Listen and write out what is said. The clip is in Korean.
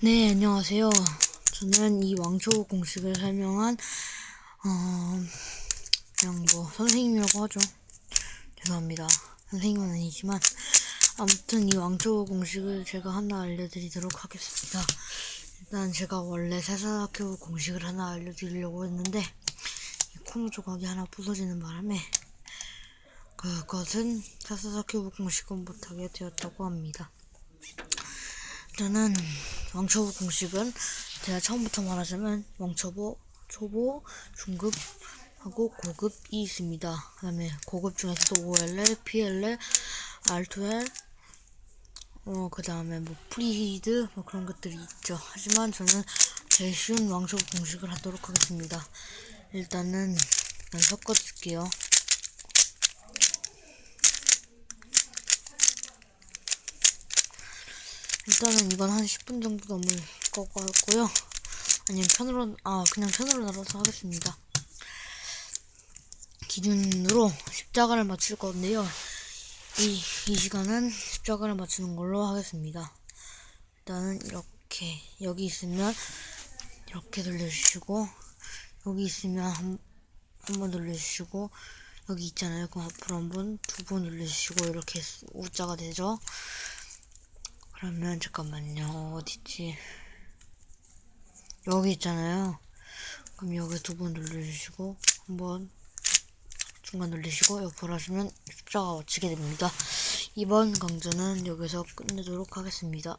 네, 안녕하세요. 저는 이 왕초 공식을 설명한, 어, 그냥 뭐, 선생님이라고 하죠. 죄송합니다. 선생님은 아니지만, 아무튼 이 왕초 공식을 제가 하나 알려드리도록 하겠습니다. 일단 제가 원래 세사학교 공식을 하나 알려드리려고 했는데, 이 코너 조각이 하나 부서지는 바람에, 그것은 세사학교 공식은 못하게 되었다고 합니다. 일단은 왕초보 공식은 제가 처음부터 말하자면 왕초보, 초보, 중급 하고 고급이 있습니다. 그 다음에 고급 중에서도 OLL, PLL, R2L, 어 그 다음에 뭐 프리히드 뭐 그런 것들이 있죠. 하지만 저는 제일 쉬운 왕초보 공식을 하도록 하겠습니다. 일단은 일단 섞어줄게요. 일단은 이건 한 10분 정도 넘을 것 같고요. 아니면 편으로, 아, 그냥 편으로 나눠서 하겠습니다. 기준으로 십자가를 맞출 건데요. 이, 이 시간은 십자가를 맞추는 걸로 하겠습니다. 일단은 이렇게, 여기 있으면 이렇게 돌려주시고, 여기 있으면 한, 한번 돌려주시고, 여기 있잖아요. 그럼 앞으로 한 번, 두 번 돌려주시고, 이렇게 U자가 되죠. 그러면 잠깐만요. 어디지? 여기 있잖아요. 그럼 여기 두 번 눌러주시고 한 번 중간 눌리시고 옆으로 하시면 십자가 맞추게 됩니다. 이번 강좌는 여기서 끝내도록 하겠습니다